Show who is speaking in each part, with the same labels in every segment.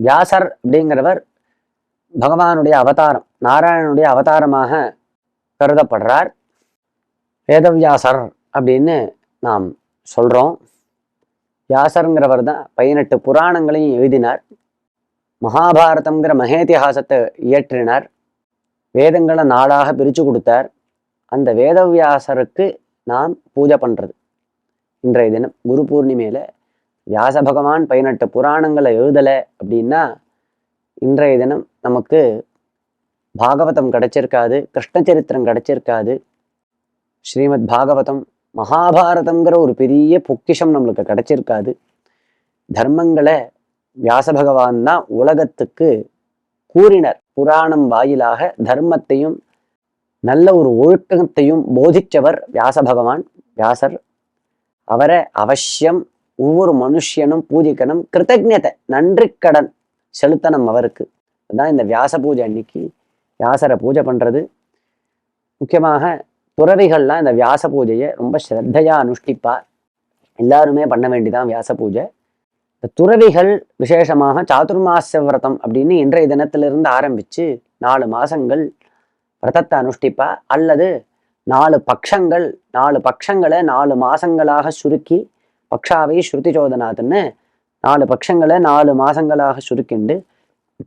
Speaker 1: வியாசர் அப்படிங்கிறவர் பகவானுடைய அவதாரம் நாராயணனுடைய அவதாரமாக கருதப்படுறார். வேதவியாசர் அப்படின்னு நாம் சொல்கிறோம் வியாசருங்கிறவர் தான் பதினெட்டு புராணங்களையும் எழுதினார். மகாபாரதம்ங்கிற மகேத்திஹாசத்தை இயற்றினார். வேதங்களை நாளாக பிரித்து கொடுத்தார். அந்த வேதவியாசருக்கு நாம் பூஜை பண்ணுறது இன்றைய தினம் குரு பூர்ணிமையில வியாச பகவான் பதினெட்டு புராணங்களை எழுதலை அப்படின்னா இன்றைய தினம் நமக்கு பாகவதம் கிடைச்சிருக்காது கிருஷ்ண சரித்திரம் கிடைச்சிருக்காது. ஸ்ரீமத் பாகவதம் மகாபாரதம்ங்கிற ஒரு பெரிய பொக்கிஷம் நம்மளுக்கு கிடைச்சிருக்காது. தர்மங்களை வியாச பகவான் தான் உலகத்துக்கு கூறினர். புராணம் வாயிலாக தர்மத்தையும் நல்ல ஒரு ஒழுக்கத்தையும் போதிச்சவர் வியாச பகவான் வியாசர். அவரை அவசியம் ஒவ்வொரு மனுஷனும் பூஜிக்கணும். கிருத்தஜதை நன்றி கடன் செலுத்தணும் அவருக்கு. அதான் இந்த வியாச பூஜை அன்னைக்கு. வியாசரை பூஜை பண்ணுறது முக்கியமாக துறவிகள்லாம் இந்த வியாச பூஜையை ரொம்ப ஸ்ரத்தையாக அனுஷ்டிப்பா எல்லாருமே பண்ண வேண்டிதான் வியாச பூஜை. இந்த துறவிகள் விசேஷமாக சாதுர்மாச விரதம் அப்படின்னு இன்றைய தினத்திலிருந்து ஆரம்பித்து நாலு மாசங்கள் விரதத்தை அனுஷ்டிப்பா அல்லது நாலு பக்ஷங்கள் நாலு பக்ஷங்களை நாலு மாசங்களாக சுருக்கி பக்ஷாவை ஸ்ருதி சோதனாதுன்னு நாலு பட்சங்களை நாலு மாசங்களாக சுருக்கிண்டு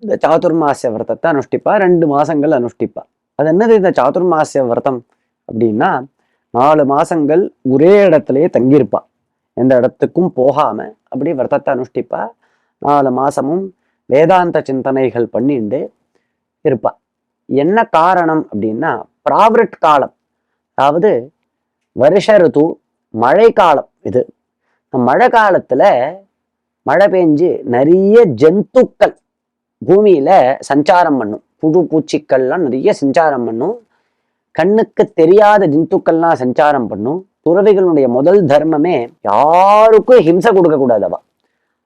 Speaker 1: இந்த சாதுர்மாசிய விரதத்தை அனுஷ்டிப்பா ரெண்டு மாசங்கள் அனுஷ்டிப்பா. அது என்னது இந்த சாதுர்மாசிய விரதம் அப்படின்னா நாலு மாசங்கள் ஒரே இடத்துலயே தங்கியிருப்பா. எந்த இடத்துக்கும் போகாம அப்படி விரதத்தை அனுஷ்டிப்பா. நாலு மாசமும் வேதாந்த சிந்தனைகள் பண்ணிண்டு இருப்பா. என்ன காரணம் அப்படின்னா பிராவிரட் காலம். அதாவது வருஷ ருது மழைக்காலம் இது. மழை காலத்துல மழை பெஞ்சு நிறைய ஜந்துக்கள் பூமியில சஞ்சாரம் பண்ணும். புழு பூச்சிக்கள்லாம் நிறைய சஞ்சாரம் பண்ணும். கண்ணுக்கு தெரியாத ஜந்துக்கள்லாம் சஞ்சாரம் பண்ணும். துறவிகளுடைய முதல் தர்மமே யாருக்கும் ஹிம்சை கொடுக்க கூடாதவா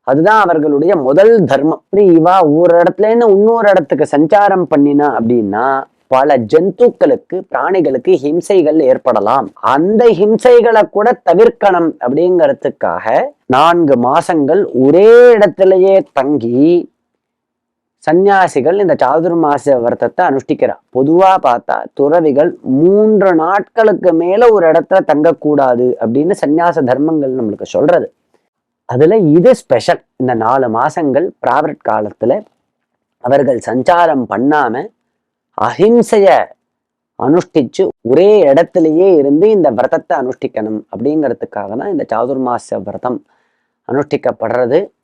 Speaker 1: அதுதான் அவர்களுடைய முதல் தர்மம். அப்படி இவா ஒரு இடத்துல இருந்து இன்னொரு இடத்துக்கு சஞ்சாரம் பண்ணினா அப்படின்னா பல ஜந்துக்களுக்கு பிராணிகளுக்கு ஹிம்சைகள் ஏற்படலாம். அந்த ஹிம்சைகளை கூட தவிர்க்கணும் அப்படிங்கிறதுக்காக நான்கு மாசங்கள் ஒரே இடத்திலேயே தங்கி சந்நியாசிகள் இந்த சாதுர்மாச விரதத்தை அனுஷ்டிக்கிறார். பொதுவா பார்த்தா துறவிகள் மூன்று நாட்களுக்கு மேல ஒரு இடத்துல தங்கக்கூடாது அப்படின்னு சந்நியாச தர்மங்கள் நம்மளுக்கு சொல்றது. அதுல இது ஸ்பெஷல் இந்த நாலு மாசங்கள் பிராவரட் காலத்துல அவர்கள் சஞ்சாரம் பண்ணாம அஹிம்சைய அனுஷ்டிச்சு ஒரே இடத்துலயே இருந்து இந்த விரதத்தை அனுஷ்டிக்கணும் அப்படிங்கிறதுக்காக தான் இந்த சாதுர்மாச விரதம் அனுஷ்டிக்கப்படுறது.